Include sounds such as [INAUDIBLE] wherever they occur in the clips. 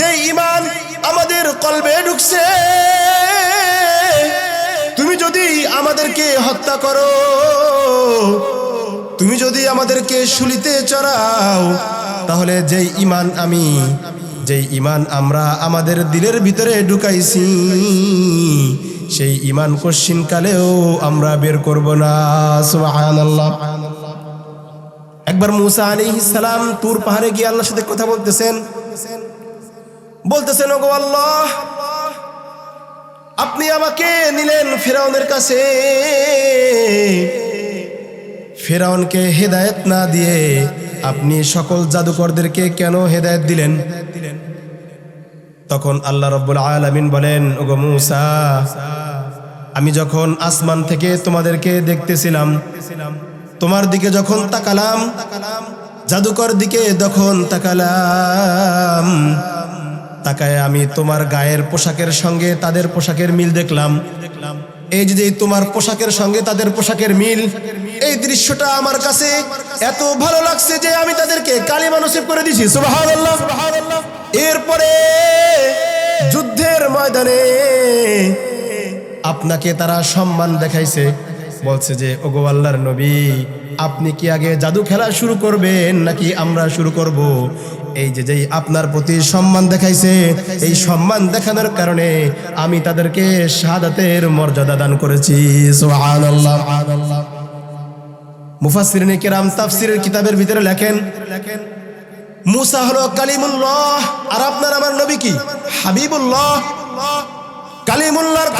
যে ইমান আমাদের কলবে ঢুকছে, তুমি যদি আমাদেরকে হত্যা করো, তুমি যদি আমাদেরকে শুলিতে চড়াও, তাহলে যেই ইমান আমি, যেই ইমান আমরা আমাদের দিলের ভিতরে ঢুকাইছি, সেই ইমান কশিন কালেও আমরা বের করব না একবার মুসা আলাইহিস সালাম তুর পাহাড়ে গিয়ে আল্লাহর সাথে কথা বলতেছেন। বলতেছেন, ওগো আল্লাহ, আপনি আমাকে নিলেন ফেরাউনের কাছে। ফেরাউনকে হেদায়েত না দিয়ে আপনি সকল জাদুকরদেরকে কেন হেদায়েত দিলেন? তখন আল্লাহ রব্বুল আলামিন বলেন, ওগো মুসা, আমি যখন আসমান থেকে তোমাদেরকে দেখতেছিলাম, তোমার দিকে যখন তাকালাম, জাদুকর দিকে যখন তাকালাম। তাকায় আমি তোমার গায়ের পোশাকের সঙ্গে তাদের পোশাকের মিল দেখলাম। এই যে তোমার পোশাকের সঙ্গে তাদের পোশাকের মিল, এই দৃশ্যটা আমার কাছে এত ভালো লাগছে যে আমি তাদেরকে কালিমা নসিব করে দিছি এরপরে যুদ্ধের ময়দানে আপনাকে তারা সম্মান দেখাইছে। বলছে যে, ওগো আল্লাহর নবী, আপনি কি আগে জাদু খেলা শুরু করবেন নাকি আমরা শুরু করব? এই যে যেই আপনার প্রতি সম্মান দেখাইছে, এই সম্মান দেখানোর কারণে আমি তাদেরকে শাহাদাতের মর্যাদা দান করেছি। কেরাম তাফসিরের কিতাবের ভিতরে লেখেন, মুসা কালিমুল্লাহ, আর আপনার আমার নবী কি? হাবিবুল্লাহ।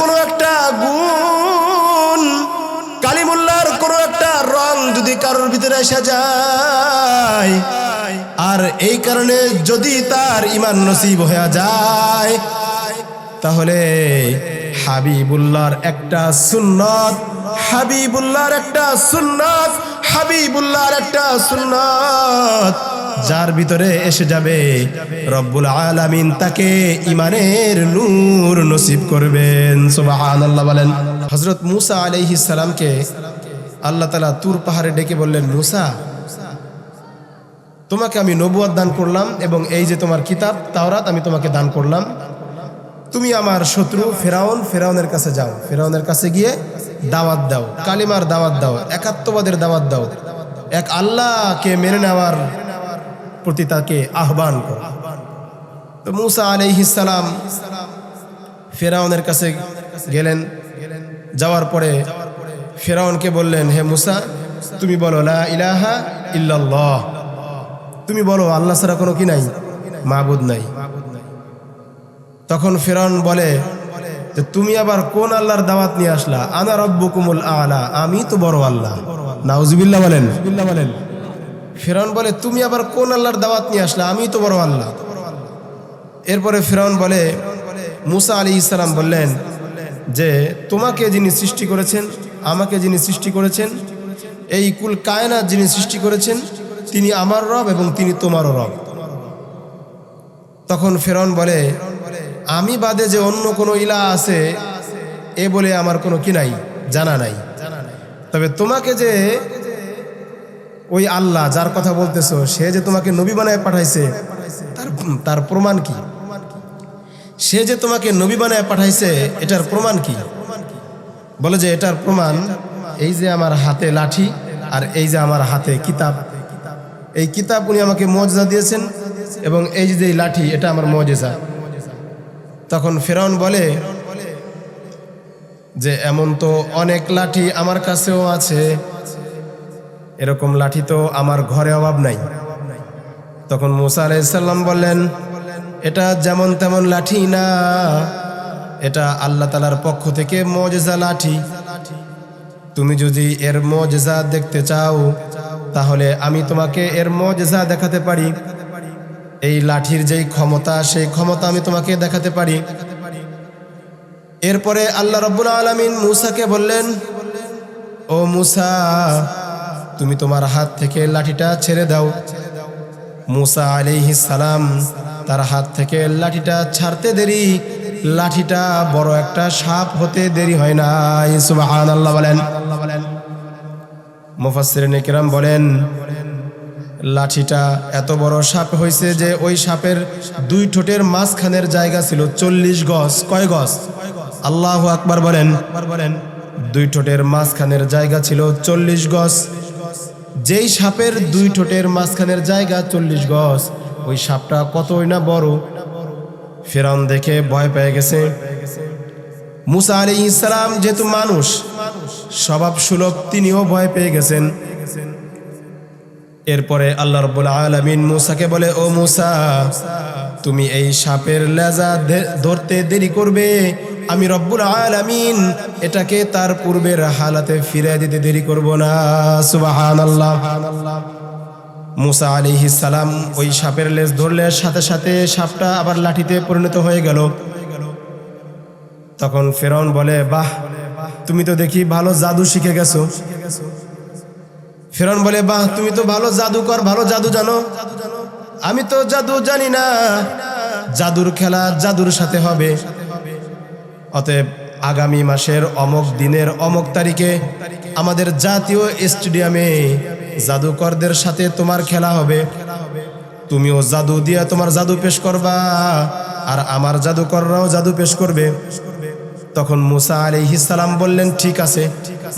কোনো একটা গুণ কালিমুল্লাহর কোনো একটা রং যদি কারোর ভিতরে এসে যায়, আর এই কারণে যদি তার ইমান নসিব হয়ে যায়, তাহলে হাবিবুল্লাহর একটা সুন্নত, হাবিবুল্লাহর একটা সুন্নত, হাবিবুল্লাহর একটা সুন্নত, যার ভিতরে এসে যাবে রব্বুল আলামিন, তাকে ইমানের নূর নসিব করবেন। সুবহানাল্লাহ বলেন। হযরত মুসা আলাইহিস সালামকে আল্লাহ তাআলা তুর পাহাড়ে ডেকে বললেন, মুসা, তোমাকে আমি নবুয়াদ দান করলাম এবং এই যে তোমার কিতাব, তাওরাত আমি তোমাকে দান করলাম। তুমি আমার শত্রু ফেরাউন, ফেরাউনের কাছে যাও। ফেরাউনের কাছে গিয়ে দাওয়াত দাও। কালিমার দাওয়াত দাও, একাত্মবাদের দাওয়াত দাও। এক আল্লাহকে মেনে নেওয়ার প্রতি তাকে আহ্বান করো। তো মুসা আলাইহিসালাম ফেরাউনের কাছে গেলেন। যাওয়ার পরে ফেরাউনকে বললেন, হে মুসা, তুমি বলো, লা ইলাহা ইল্লাল্লাহ। তুমি বলো, আল্লাহ ছাড়া কোনো কি নাই? মাবুদ নাই। তখন ফেরাউন বলে, যে তুমি আবার কোন আল্লাহর দাওয়াত নিয়ে আসলা? আনা রব্বুকুমুল আলা, আমি তো বড় আল্লাহ। নাউজুবিল্লাহ বলেন। বলেন ফেরাউন বলে, তুমি আবার কোন আল্লাহর দাওয়াত নিয়ে আসলা? আমি তো বড় আল্লাহ। এরপরে ফেরাউন বলে, মুসা আলী ইসলাম বললেন যে তোমাকে যিনি সৃষ্টি করেছেন, আমাকে যিনি সৃষ্টি করেছেন, এই কুল কায়নাত যিনি সৃষ্টি করেছেন, তিনি আমার রব এবং তিনি তোমারও রব। তখন ফেরন বলে, আমি বাদে যে অন্য কোনো ইলা আছে, এ বলে আমার কোনো কি নাই, জানা নাই। তবে তোমাকে যে ওই আল্লাহ, যার কথা বলতেছো, সে যে তোমাকে নবী বানায় পাঠাইছে, তার তার প্রমাণ কি? সে যে তোমাকে নবী বানায় পাঠাইছে, এটার প্রমাণ কি? বলে যে, এটার প্রমাণ এই যে আমার হাতে লাঠি আর এই যে আমার হাতে কিতাব। এই কিতাব উনি আমাকে মজা দিয়েছেন এবং এই যে লাঠি, এটা আমার মজেজা তখন ফেরাউন বলে যে, এমন তো অনেক লাঠি আমার কাছেও আছে। এরকম লাঠি তো আমার ঘরে অভাব নাই। তখন মুসা আলাইসাল্লাম বললেন এটা যেমন তেমন লাঠি না, এটা আল্লাহ তালার পক্ষ থেকে মজেজা লাঠি। তুমি যদি এর মজেজা দেখতে চাও, তাহলে আমি তোমাকে এর মজেজা দেখাতে পারি। এই লাঠির যেই ক্ষমতা, সেই ক্ষমতা আমি তোমাকে দেখাতে পারি। এরপরে আল্লাহ রব্বুল আলমিন মুসাকে বললেন, ও মুসা, তুমি তোমার হাত থেকে লাঠিটা ছেড়ে দাও। মুসা আলিহি সালাম তার হাত থেকে লাঠিটা ছাড়তে দেরি। লাঠিটা বড় একটা সাপ হতে দেরি হয় না সুবাহান আল্লাহ বলেন। মুফাসসিরিন কিরাম বলেন, লাঠিটা এত বড় সাপ হয়েছে যে ওই সাপের দুই ঠোঁটের মাঝখানের জায়গা ছিল চল্লিশ গজ। কয় গজ? আল্লাহ আকবার বলেন বলেন, দুই ঠোঁটের মাঝখানের জায়গা ছিল চল্লিশ গজ। যেই সাপের দুই ঠোঁটের মাঝখানের জায়গা চল্লিশ গজ ওই সাপটা কতই না বড়। ফেরাউন দেখে ভয় পেয়ে গেছে। মুসা আলী ইসলাম যেহেতু মানুষ, স্বভাব সুলভ তিনিও ভয় পেয়ে গেছেন। এরপরে আল্লাহ রব্বুল আলমিন মুসাকে বলে, ও মুসা, তুমি এই সাপের লেজা ধরতে দেরি করবে। আমি রব্বুল আলমিন এটাকে তার পূর্বের হালাতে ফিরে দিতে দেরি করব না। সুবাহান আল্লাহ মুসা আলী সালাম ওই সাপের লেজ ধরলে সাথে সাথে সাপটা আবার লাঠিতে পরিণত হয়ে গেল। তখন ফেরন বলে, বাহ, তুমি তো দেখি ভালো জাদু শিখে গেছো। ফেরন বলে, বাহ, তুমি তো ভালো জাদুকর, ভালো জাদু জানো। আমি তো জাদু জানি না। জাদুর খেলা জাদুর সাথে হবে। অতএব আগামী মাসের অমক দিনের অমক তারিখে আমাদের জাতীয় স্টেডিয়ামে জাদুকরদের সাথে তোমার খেলা হবে। তুমিও জাদু দিয়ে তোমার জাদু পেশ করবা, আর আমার জাদুকররাও জাদু পেশ করবে। তখন মুসা আলাইহিসালাম বললেন, ঠিক আছে।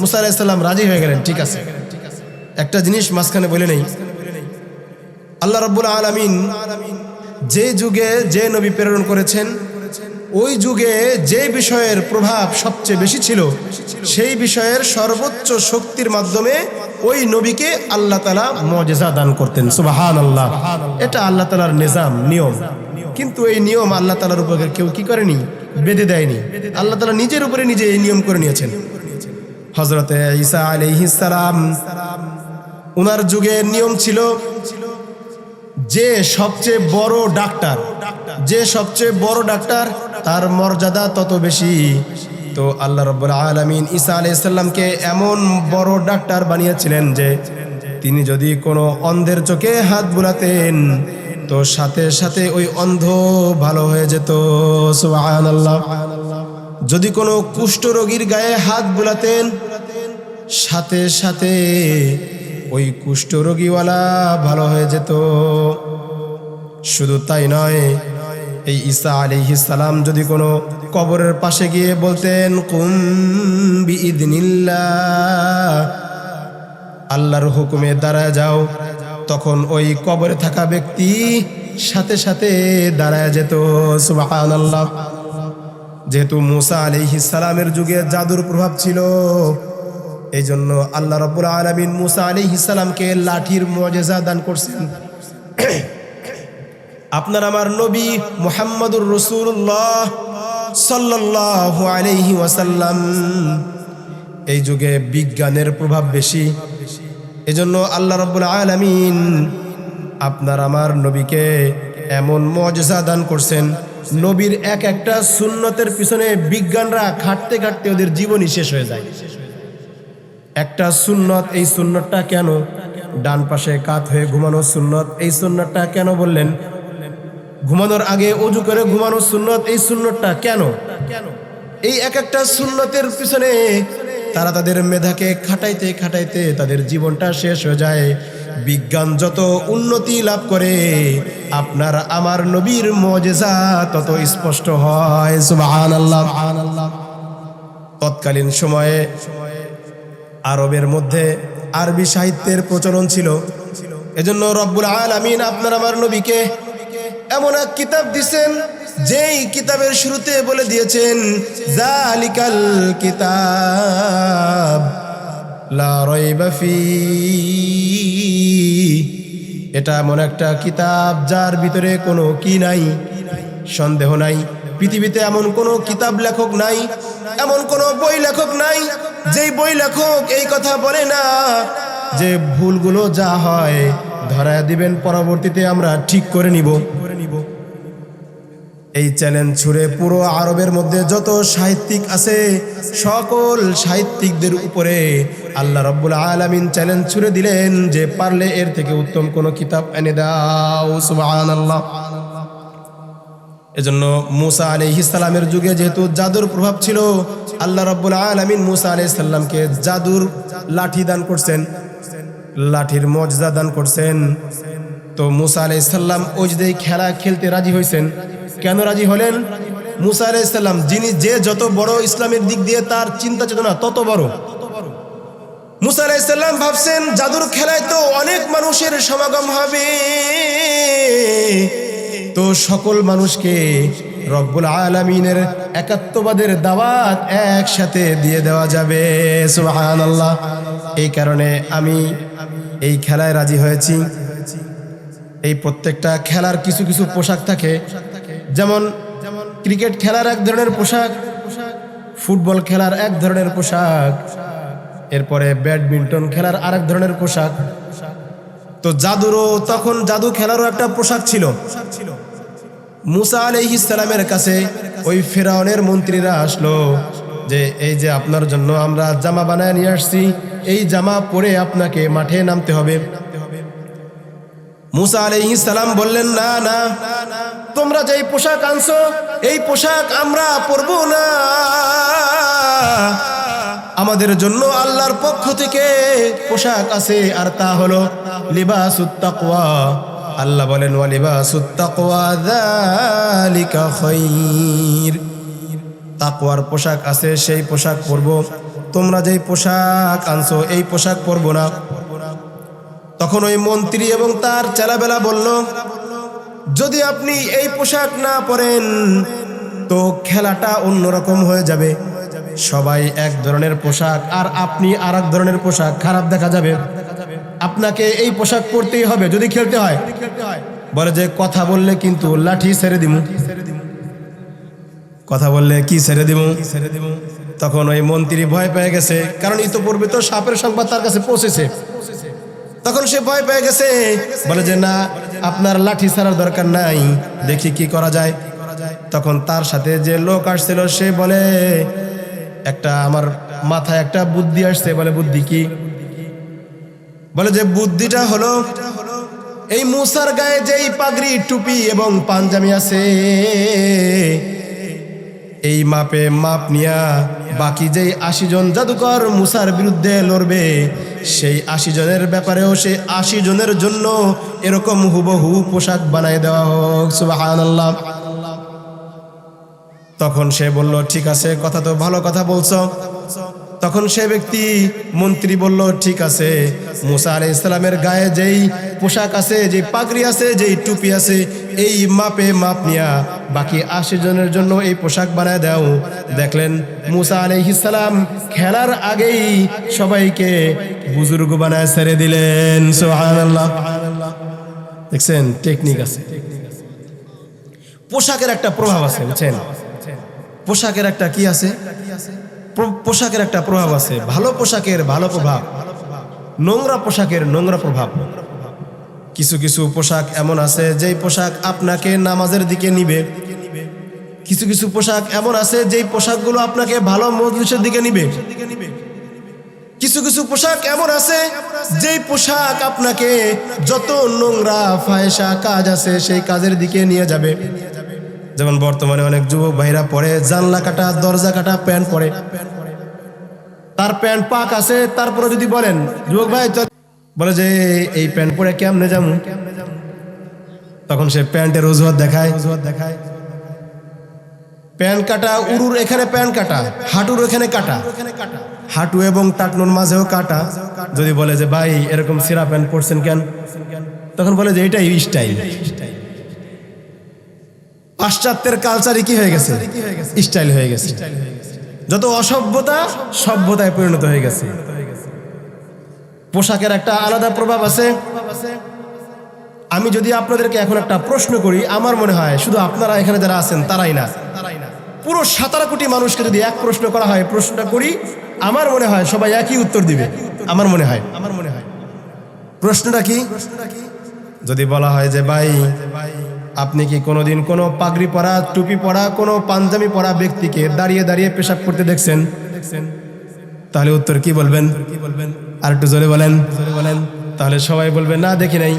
মুসা আলাইসাল্লাম রাজি হয়ে গেলেন, ঠিক আছে। একটা জিনিস মাঝখানে বলে নেই। আল্লাহ রব্বুল আলমিন যে যুগে যে নবী প্রেরণ করেছেন, ওই যুগে যে বিষয়ের প্রভাব সবচেয়ে বেশি ছিল, সেই বিষয়ের সর্বোচ্চ শক্তির মাধ্যমে ওই নবীকে আল্লাহ তালা মজেজা দান করতেন সুবাহান আল্লাহ এটা আল্লাহ তালার নিজাম, নিয়ম। কিন্তু এই নিয়ম আল্লাহ তালার উপরে কেউ কি করেনি? বেঁধে দেয়নি। আল্লাহ তালা নিজের উপরে নিজে এই নিয়ম করে নিয়েছেন। হজরতে ঈসা আলাইহিস সালাম ওনার যুগে নিয়ম ছিল যে সবচেয়ে বড় ডাক্তার, যে সবচেয়ে বড় ডাক্তার, তার মর্যাদা তত বেশি। তো আল্লাহ রব্বুল আলমিন ঈসা আলাইসাল্লামকে এমন বড় ডাক্তার বানিয়েছিলেন যে তিনি যদি কোনো অন্ধের চোখে হাত বুলাতেন, তো সাথে সাথে ওই অন্ধ ভালো হয়ে যেত। যদি কোনো কুষ্ঠ রোগীর গায়ে হাত বুলাতেন, সাথে সাথে ওই কুষ্ঠরোগীওয়ালা ভালো হয়ে যেত। শুধু তাই নয়, এই ঈসা আলিহিস সালাম যদি কোনো কবরের পাশে গিয়ে বলতেন কুম্বি ইদনিল্লাহ আল্লাহর হুকুমে দাঁড়ায় যাও। তখন ওই কবরে থাকা ব্যক্তি সাথে সাথে দাঁড়ায় যেত, সুবহানাল্লাহ। যেহেতু মুসা সালামের যুগে জাদুর প্রভাব ছিল এই জন্য আল্লাহ রব্বুল আলমিন মুসা আলি লাঠির মজেজা দান করছেন। [CLEARS THROAT] আপনার আমার নবী মুহাম্মদুর রসুল্লাহ সাল্লাহ আলহি ওয়াসাল্লাম। এই যুগে বিজ্ঞানের প্রভাব বেশি। এজন্য আল্লাহ রব্বুল আলমিন আপনার আমার নবীকে এমন মজা দান করছেন, নবীর এক একটা সুন্নতের পিছনে বিজ্ঞানরা খাটতে খাটতে ওদের জীবনই শেষ হয়ে যায়। একটা সুন্নত এই সুন্নতটা কেন? ডান পাশে কাত হয়ে ঘুমানো সুন্নত এই সুন্নতটা কেন বললেন? ঘুমানোর আগে অজু করে ঘুমানো সুন্নত, এই সুন্নতটা কেন? এই এক একটা সুন্নতের পিছনে তারা তাদের মেধাকে খাটাইতে খাটাইতে তাদের জীবনটা শেষ হয়ে যায়। বিজ্ঞান যত উন্নতি লাভ করে, আপনার আমার নবীর মজেজা তত স্পষ্ট হয়। সুবহানাল্লাহ। তৎকালীন সময়ে আরবের মধ্যে আরবি সাহিত্যের প্রচলন ছিল। এজন্য রব্বুল আলামিন আপনার আমার নবীকে এমন এক কিতাব দিছেন, যেই কিতাবের শুরুতে বলে দিয়েছেন, জালিকাল কিতাব এটা এমন একটা কিতাব যার ভিতরে কোনো কি নাই, সন্দেহ নাই। পৃথিবীতে এমন কোনো কিতাব লেখক নাই, এমন কোনো বই লেখক নাই, যেই বই লেখক এই কথা বলে না, যে ভুলগুলো যা হয় ধরায় দিবেন, পরবর্তীতে আমরা ঠিক করে নিব। এই চ্যালেঞ্জ ছুড়ে পুরো আরবের মধ্যে যত সাহিত্যিক আছে, সকল সাহিত্যিকদের উপরে আল্লাহ রব্বুল আলামিন চ্যালেঞ্জ ছুড়ে দিলেন যে পারলে এর থেকে উত্তম কোনো কিতাব এনে দাও। সুবহানাল্লাহ। এজন্য মুসা আলাইহিস সালামের যুগে যেহেতু জাদুর প্রভাব ছিল, আল্লাহ রব্বুল আলামিন মুসা আলাইহিস সালামকে জাদুর লাঠি দান করছেন, লাঠির মর্যাদা দান করছেন। তো মুসা আলাইসাল্লাম ওই যে খেলা খেলতে রাজি হয়েছেন। কেন রাজি হলেন? মুসা আলাইসাল্লাম যিনি যে যত বড় ইসলামের দিক দিয়ে তার চিন্তা চেতনা তত বড়। মুসা আলাইসাল্লাম ভাবছেন, জাদুর খেলায় তো অনেক মানুষের সমাগম হবে। তো সকল মানুষকে রব্বুল আলমিনের একাত্মবাদের দাওয়াত একসাথে দিয়ে দেওয়া যাবে। সুবহানাল্লাহ। এই কারণে আমি এই খেলায় রাজি হয়েছি। এই প্রত্যেকটা খেলার কিছু কিছু পোশাক থাকে। যেমন ক্রিকেট খেলার এক ধরনের পোশাক, ফুটবল খেলার এক ধরনের পোশাক, এরপরে ব্যাডমিন্টন খেলার আর এক ধরনের পোশাক। তো জাদুরও তখন জাদু খেলারও একটা পোশাক ছিল। মুসা আলাইহিসালামের কাছে ওই ফেরাউনের মন্ত্রীরা আসলো যে, এই যে আপনার জন্য আমরা জামা বানায় নিয়ে আসছি, এই জামা পরে আপনাকে মাঠে নামতে হবে। মুসা আলাইহিস সালাম বললেন, না না, তোমরা যেই পোশাক আনছো, এই পোশাক আমরা পরবো না। আমাদের জন্য আল্লাহর পক্ষ থেকে পোশাক আছে, আর তা হলো লিবাসুত তাকওয়া। আল্লাহ বলেন তাকওয়ার পোশাক আছে, সেই পোশাক পরবো। তোমরা যেই পোশাক আনছো, এই পোশাক পরবো না। তখন ওই মন্ত্রী এবং তার চেলাবেলা বলল, যদি আপনি এই পোশাক না পরেন, তো খেলাটা অন্যরকম হয়ে যাবে। সবাই এক ধরনের পোশাক আর আপনি আর ধরনের পোশাক। খারাপ দেখা যাবে। আপনাকে এই পোশাক পরতেই হবে, যদি খেলতে হয়। বলে যে, কথা বললে কিন্তু লাঠি ছেড়ে দিব কথা বললে কি ছেড়ে দিব ছেড়ে দিব তখন ওই মন্ত্রী ভয় পেয়ে গেছে, কারণ ইতোপূর্বে তো সাপের সংবাদ তার কাছে পৌঁছেছে। তখন সে ভয় পেয়ে গেছে। বলে যে, না, আপনার লাঠি ছাড়ার দরকার নাই। দেখি কি করা যায়। তখন তার সাথে যে লোক আসছিল, সে বলে, একটা আমার মাথায় একটা বুদ্ধি আসছে। বলে, বুদ্ধি কি? বলে যে, বুদ্ধিটা হলো, এই মুসার গায়ে যেই পাগড়ি, টুপি এবং পাঞ্জামি আছে, এই মাপে মাপ নিয়া বাকি যেই আশি জন জাদুকর মুসার বিরুদ্ধে লড়বে, সেই আশি জনের ব্যাপারেও সেই আশি জনের জন্য এরকম হুবহু পোশাক বানাই দেওয়া হোক সুবাহান তখন সে বলল, ঠিক আছে, কথা তো ভালো কথা বলছো। তখন সে ব্যক্তি মন্ত্রী বলল, ঠিক আছে। মুসা আলাই ইসলামের গায়ে যেই পোশাক আছে যে পাগড়ি আছে, যেই টুপি আছে, এই মাপে মাপ নিয়া বাকি আশি জনের জন্য এই পোশাক বানায় দাও। দেখলেন মুসা আলাইহিসালাম খেলার আগেই সবাইকে বুজুর্গ বানায় ছেড়ে দিলেন। দেখছেন টেকনিক আছে। পোশাকের একটা প্রভাব আছে, বুঝছেন? পোশাকের একটা কি আছে? পোশাকের একটা প্রভাব আছে। ভালো পোশাকের ভালো প্রভাব, নোংরা পোশাকের নোংরা প্রভাব। কিছু কিছু পোশাক এমন আছে, যেই পোশাক আপনাকে নামাজের দিকে নিবে। কিছু কিছু পোশাক এমন আছে, যেই পোশাকগুলো আপনাকে ভালো মজলিসের দিকে নিবে। কিছু কিছু পোশাক এমন আছে, যেই পোশাক আপনাকে যত নোংরা ফায়সা কাজ আছে, সেই কাজের দিকে নিয়ে যাবে। যেমন বর্তমানে অনেক যুবক ভাইরা পরে জানলা কাটা, দরজা কাটা, প্যান্ট পরে। তার প্যান্ট পাক আছে, তারপরে যদি বলেন, যুবক ভাই বলে যে, এই প্যান্ট পরে কেমনে যাব? তখন সে প্যান্টের অজুহাত দেখায়। অজুহাত দেখায় প্যান্ট কাটা, উরুর এখানে প্যান্ট কাটা, হাঁটুর এখানে কাটা। হাঁটু এবং টাকনুর মাঝেও কাটা। যদি বলে যে, ভাই, এরকম সিরা প্যান্ট পরছেন কেন? তখন বলে যে, এটাই স্টাইল। পাশ্চাত্যের কালচারই কি হয়ে গেছে? স্টাইল হয়ে গেছে। যত অসভ্যতা, সভ্যতায় পরিণত হয়ে গেছে। পোশাকের একটা আলাদা প্রভাব আছে। আমি যদি আপনাদেরকে এখন একটা প্রশ্ন করি, আমার মনে হয় শুধু আপনারা এখানে যারা আছেন, তারাই না। পুরো সাতারা কোটি মানুষকে যদি এক প্রশ্ন করা হয়, প্রশ্নটা করি, আমার মনে হয় সবাই একই উত্তর দিবে। আমার মনে হয় আমার মনে হয়। প্রশ্নটা কি? যদি বলা হয় যে, ভাই আপনি কি কোনোদিন কোনো পাগড়ি পরা, টুপি পরা, কোনো পাঞ্জাবি পরা ব্যক্তিকে দাঁড়িয়ে দাঁড়িয়ে পেশাব করতে দেখছেন? দেখছেন তাহলে উত্তর কি বলবেন? কি বলবেন আর একটু জোরে বলেন। জোরে বলেন তাহলে সবাই বলবে, না, দেখি নাই।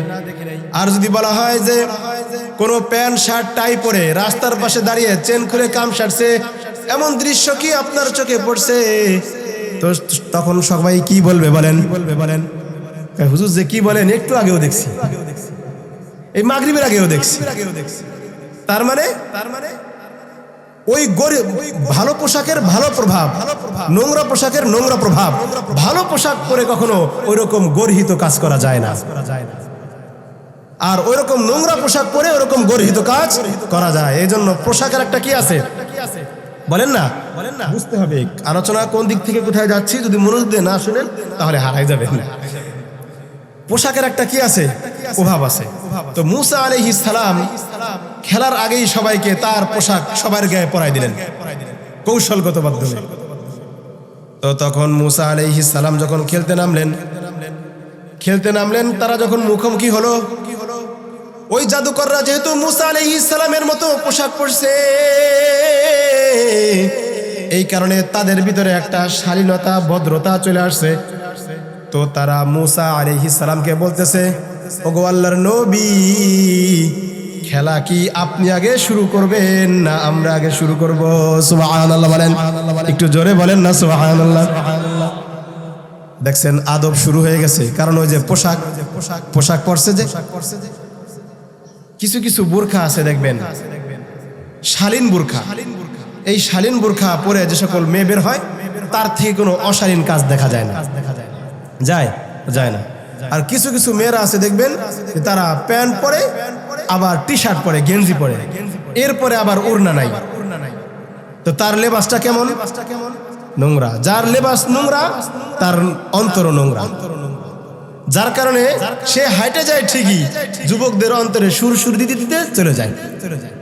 আর যদি বলা হয় যে কোনো প্যান্ট, শার্ট, টাই পরে রাস্তার পাশে দাঁড়িয়ে চেন খুলে কাম সারছে, এমন দৃশ্য কি আপনার চোখে পড়ছে? তো তখন সবাই কি বলবে বলেন? বলবে বলেন হুজুর যে কি বলেন, একটু আগেও দেখছি। এই মাগরিবের আগেও দেখছি। তার মানে? তার মানে ওই গরিব ভালো পোশাকের ভালো প্রভাব, নোংরা পোশাকের নোংরা প্রভাব, ভালো পোশাক পরে কখনো ওই রকম গর্হিত কাজ করা যায় না। আর ওই রকম নোংরা পোশাক পরে ওরকম গর্হিত কাজ করা যায়। এই জন্য পোশাকের একটা কি আছে? বলেন না। বলেন না বুঝতে হবে। আলোচনা কোন দিক থেকে কোথায় যাচ্ছি যদি মনোযোগ দিয়ে না শুনেন, তাহলে হারাই যাবেন। না পোশাকের একটা কি আছে? অভাব আছে। তো মুসা আলহ সালাম খেলার আগেই সবাইকে তার পোশাক সবার গায়ে পরাই দিলেন। কৌশলগত মাধ্যমে তো তখন মুসা আলহ সালাম যখন খেলতে নামলেন খেলতে নামলেন, তারা যখন মুখোমুখি হলো, ওই জাদুকররা যেহেতু মুসা আলহ সালামের মতো পোশাক পরছে, এই কারণে তাদের ভিতরে একটা শালীনতা, ভদ্রতা চলে আসছে। তো তারা মুসা আলহি সালামকে বলতেছে, ওগো আল্লাহর নবী, খেলা কি আপনি আগে শুরু করবেন না আমরা আগে শুরু করব? সুবহানাল্লাহ বলেন। একটু জোরে বলেন না, সুবহানাল্লাহ। দেখছেন, আদব শুরু হয়ে গেছে। কারণ ওই যে পোশাক পোশাক পোশাক পরছে যে, কিছু কিছু বোরখা আছে দেখবেন। শালীন বোরখা। এই শালীন বোরখা পরে যে সকল মেয়ে বের হয়, তার থেকে কোনো অশালীন কাজ দেখা যায় না। যায় যায় না। আর কিছু কিছু মেয়েরা আছে, দেখবেন তারা প্যান্ট পরে, আবার টি শার্ট পরে, গেঞ্জি পরে। এরপরে আবার উড়না নাই। তো তার লেবাসটা কেমন? নোংরা। যার লেবাস নোংরা, তার অন্তর নোংরা। যার কারণে সে হাইটে যায় ঠিকই, যুবকদের অন্তরে সুর সুর দিতে দিতে চলে যায় চলে যায়।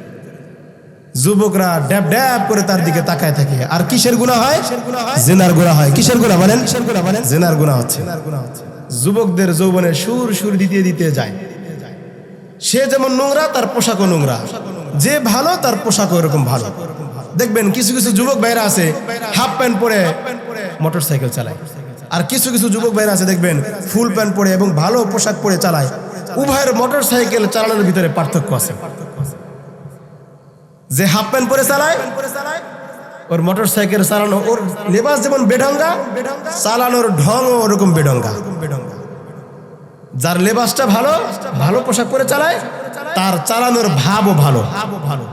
যুবকরা ড্যাব ড্যাব করে তার দিকে তাকায় থাকে। আর কিসের গুণা হয়? জেনার গুণা হয়। কিসের গুণা বলেন? বলেন জেনার গুণা হচ্ছে। যুবকদের যৌবনে সুর সুর দিতে দিতে যায়। সে যেমন নোংরা, তার পোশাকও নোংরা। যে ভালো, তার পোশাকও এরকম ভালো। দেখবেন, কিছু কিছু যুবক ভাইরা আছে, হাফ প্যান্ট পরে মোটর সাইকেল চালায়। আর কিছু কিছু যুবক ভাইরা আছে, দেখবেন, ফুল প্যান্ট পরে এবং ভালো পোশাক পরে চালায়। উভয়ের মোটর সাইকেল চালানোর ভিতরে পার্থক্য আছে। যে হাফ প্যান্ট পরে চালায়, ওর মোটর সাইকেল চালানো, ওর লেবাস যেমন বেঢঙ্গা চালানোর ঢং ওরকম বেঢঙ্গা যার লেবাসটা ভালো ভালো পোশাক পরে চালায়, তার চালানোর ভাবও ভালো ভালো।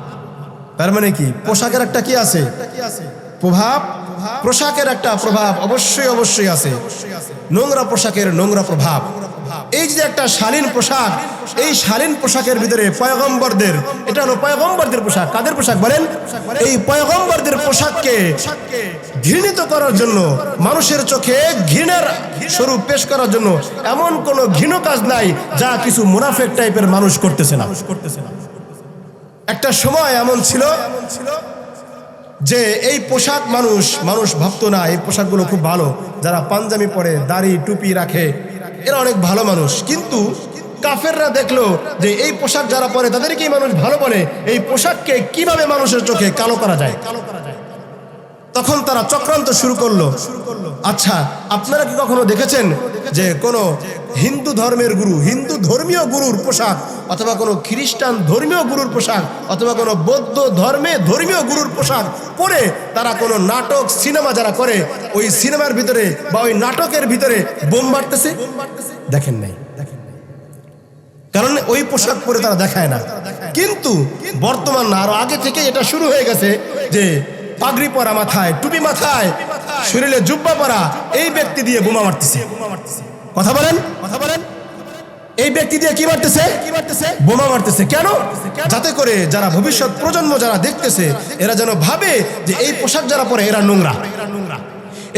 তার মানে কি? পোশাকের একটা কি আছে? প্রভাব, পোশাকের একটা প্রভাব অবশ্যই অবশ্যই আছে। নোংরা পোশাকের নোংরা প্রভাব। এই যে একটা শালীন পোশাক, এই শালীন পোশাকের ভিতরে পয়গম্বরদের, এটা হলো পয়গম্বরদের পোশাক, কাদের পোশাক বলেন? এই পয়গম্বরদের পোশাককে ঘৃণিত করার জন্য, মানুষের চোখে ঘৃণের স্বরূপ পেশ করার জন্য এমন কোনো ঘৃণ কাজ নাই যা কিছু মুনাফেক টাইপের মানুষ করতেছে না। একটা সময় এমন ছিল যে এই পোশাক মানুষ মানুষ ভাবতো না এই পোশাকগুলো খুব ভালো, যারা পাঞ্জাবি পরে, দাড়ি, টুপি রাখে এরা অনেক ভালো মানুষ। কিন্তু কাফেররা দেখল যে এই পোশাক যারা পরে, তাদেরকেই মানুষ ভালো বলে। এই পোশাককে কীভাবে মানুষের চোখে কালো করা যায়? কালো করা তখন তারা চক্রান্ত শুরু করল। আচ্ছা আপনারা কি কখনো দেখেছেন যে কোনো হিন্দু ধর্মের গুরু, হিন্দু ধর্মীয় গুরুর পোশাক, অথবা কোনো খ্রিস্টান ধর্মীয় গুরুর পোশাক, অথবা কোনো বৌদ্ধ ধর্মে ধর্মীয় গুরুর পোশাক পরে তারা কোনো নাটক, সিনেমা যারা করে, ওই সিনেমার ভিতরে বা ওই নাটকের ভিতরে বোম মারতেছে? দেখেন নাই। কারণ ওই পোশাক পরে তারা দেখায় না। কিন্তু বর্তমান আরও আগে থেকে এটা শুরু হয়ে গেছে যে পাগড়ি পরা মাথায়, টুপি মাথায়, শরীরে জুব্বা পরা, এই ব্যক্তি দিয়ে বোমা মারতেছে। কথা বলেন? কথা বলেন? এই ব্যক্তি দিয়ে কি মারতেছে? কি মারতেছে বোমা মারতেছে। কেন? যাতে করে যারা ভবিষ্যৎ প্রজন্ম যারা দেখতেছে, এরা যেন ভাবে যে এই পোশাক যারা পরে, এরা নোংরা।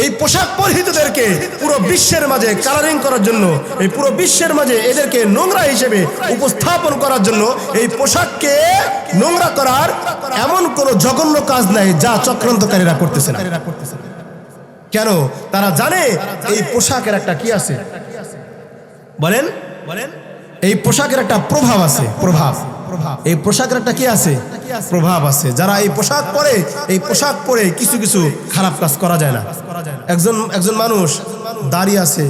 এই পোশাক পরিহিতদেরকে পুরো বিশ্বের মাঝে কালারিং করার জন্য, এই পুরো বিশ্বের মাঝে এদেরকে নোংরা হিসেবে উপস্থাপন করার জন্য এই পোশাককে নোংরা করার এমন কোনো জঘন্য কাজ নাই যা চক্রান্তকারীরা করতেছে কেন? তারা জানে এই পোশাকের একটা কি আছে। বলেন। বলেন। এই পোশাকের একটা প্রভাব আছে, প্রভাব। এই পোশাকের একটা কি আছে? প্রভাব আছে। যারা এই পোশাক পরে, এই পোশাক পরে কিছু কিছু খারাপ কাজ করা যায় না। একজন একজন মানুষ দাড়ি আছে,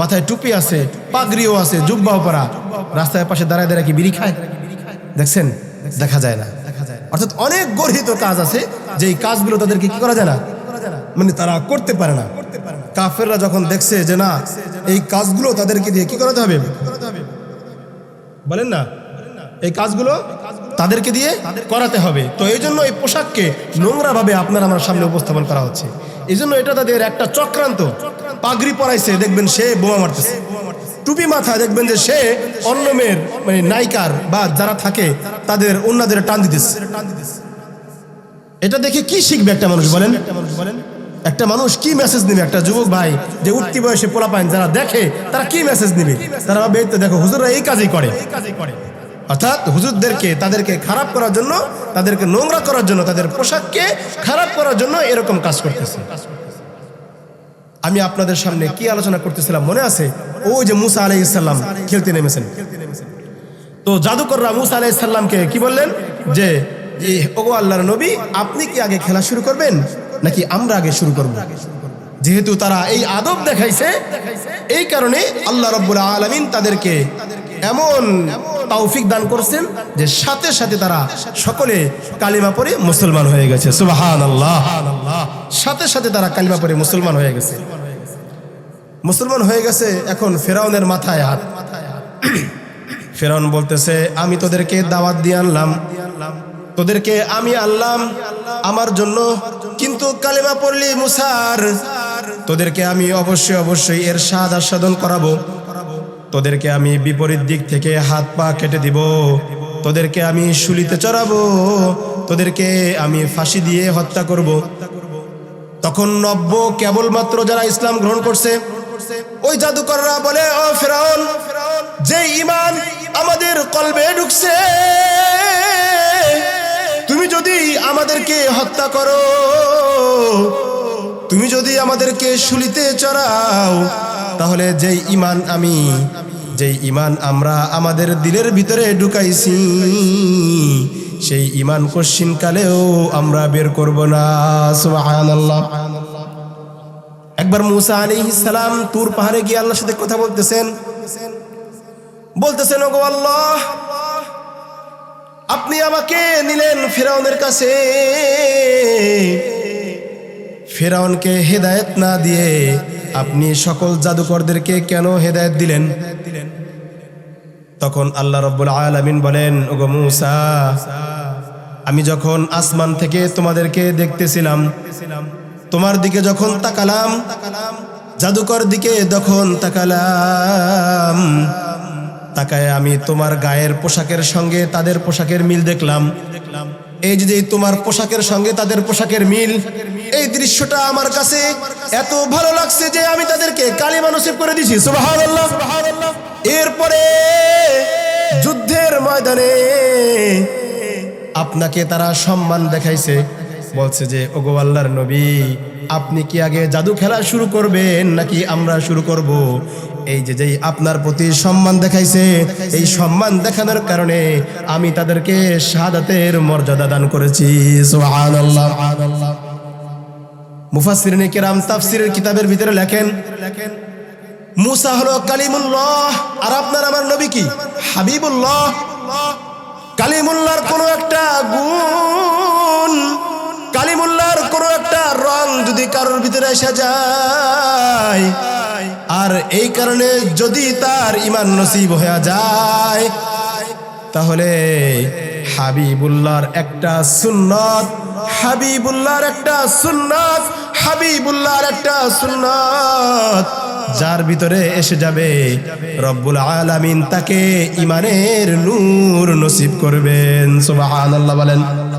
মাথায় টুপি আছে, পাগড়িও আছে, জুব্বাও পরা। রাস্তায় পাশে দাঁড়ায় দাঁড়ায় কি বিড়ি খায়? দেখছেন? দেখা যায় না। অর্থাৎ অনেক গর্হিত কাজ আছে যে এই কাজগুলো তাদেরকে কি করা যায় না? মানে তারা করতে পারে না। কাফেররা যখন দেখছে যে না, এই কাজগুলো তাদেরকে দিয়ে কি করাতে হবে? বলেন না? এই কাজগুলো তাদেরকে দিয়ে করাতে হবে। তো এই জন্য এই পোশাককে নোংরা ভাবে আপনার আমার সামনে উপস্থাপন করা হচ্ছে। এই জন্য এটা তাদের একটা চক্রান্ত। পাগড়ি পরাইছে, দেখবেন সে বোমা মারতেছে। টুপি মাথায় দেখবেন যে সে অন্য মেয়ের মানে নায়িকার বা যারা থাকে, তাদের অন্যদের টান দিতেছে। এটা দেখে কি শিখবে একটা মানুষ বলেন? একটা মানুষ কি মেসেজ নেবে? একটা যুবক ভাই যে উঠতি বয়সে পোলা পায় যারা দেখে, তারা কি মেসেজ নেবে? তারা ভাবে তো দেখো, হুজুররা এই কাজই করে। অর্থাৎ হুজুরদেরকে, তাদেরকে খারাপ করার জন্য, তাদেরকে নোংরা করার জন্য, তাদের পোশাককে খারাপ করার জন্য এরকম কাজ করতেছে। আমি আপনাদের সামনে কি আলোচনা করতেছিলাম মনে আছে? ওই যে মুসা আলাই ইসাল্লাম খেলতে নেমেছেন। তো জাদুকররা মুসা আলাই ইসাল্লামকে কি বললেন? যে ওগো আল্লাহর নবী, আপনি কি আগে খেলা শুরু করবেন? নাকি আমরা আগে শুরু করব? যেহেতু তারা এই আদব দেখাইছে, এই কারণে আল্লাহ রব্বুল আলমিন তাদেরকে এমন তৌফিক দান করছেন যে সাথে সাথে তারা সকলে কালিমা পরে মুসলমান হয়ে গেছে। সুবাহান আল্লাহ সাথে সাথে তারা কালিমা পরে মুসলমান হয়ে গেছে। মুসলমান হয়ে গেছে এখন ফেরাউনের মাথায় হাত। ফেরাউন বলতেছে, আমি তোদেরকে দাওয়াত দিয়ে আনলাম। তোদেরকে আমি আনলাম। আমার জন্য কিন্তু কালেমা পড়লি মুসার। তোদেরকে আমি অবশ্যই অবশ্যই এর স্বাদ আস্বাদন করাবো। তোদেরকে আমি বিপরীত দিক থেকে হাত পা কেটে দিব। তোদেরকে আমি শুলিতে চড়াবো। তোদেরকে আমি ফাঁসি দিয়ে হত্যা করব। তখন নব্য কেবলমাত্র যারা ইসলাম গ্রহণ করছে, ওই জাদুকররা বলে, ও ফেরাউন যে ইমান আমাদের কলবে ঢুকছে তুমি যদি আমাদেরকে হত্যা করো, তুমি যদি আমাদেরকে শুলিতে চড়াও, তাহলে যেই ইমান আমি, যেই ইমান আমরা আমাদের দিলের ভিতরে ঢুকাইছি, সেই ইমান কশিন কালেও আমরা বের করব না একবার মুসা আলাইহিস সালাম তুর পাহাড়ে গিয়ে আল্লাহর সাথে কথা বলতেছেন। বলতেছেন, ওগো আল্লাহ আপনি আমাকে নিলেন ফেরাউনের কাছে। ফেরাউনকে হেদায়েত না দিয়ে আপনি সকল জাদুকরদেরকে কেন হেদায়েত দিলেন? তখন আল্লাহ রব্বুল আলামিন বলেন, ওগো মুসা, আমি যখন আসমান থেকে তোমাদেরকে দেখতেছিলাম, তোমার দিকে যখন তাকালাম, জাদুকর দিকে যখন তাকালাম। তাকায় আমি তোমার গায়ের পোশাকের সঙ্গে তাদের পোশাকের মিল দেখলাম। এই যে তোমার পোশাকের সঙ্গে তাদের পোশাকের মিল, এই দৃশ্যটা আমার কাছে এত ভালো লাগছে যে আমি তাদেরকে কালিমা নসিব করে দিছি এরপরে যুদ্ধের ময়দানে আপনাকে তারা সম্মান দেখাইছে। বলছে যে, ওগো আল্লাহর নবী, আপনি কি আগে জাদু খেলা শুরু করবেন নাকি আমরা শুরু করব? এই যে যেই আপনার প্রতি সম্মান দেখাইছে, এই সম্মান দেখানোর কারণে আমি তাদেরকে শাহাদাতের মর্যাদা দান করেছি। কেরাম তাফসিরের কিতাবের ভিতরে লেখেন লেখেন মুসা কালিমুল্লাহ, আর আপনার আমার নবী কি? হাবিবুল্লাহ। কোনো একটা কোনো একটা রং যদি কারোর ভিতরে এসে যায় আর এই কারণে যদি তার ইমান নসিব হয়ে যায়, তাহলে হাবিবুল্লাহর একটা সুন্নত, হাবিবুল্লাহর একটা সুন্নত, হাবিবুল্লাহর একটা সুন্নত, যার ভিতরে এসে যাবে রব্বুল আলামিন, তাকে ইমানের নূর নসিব করবেন। সুবহানাল্লাহ বলেন।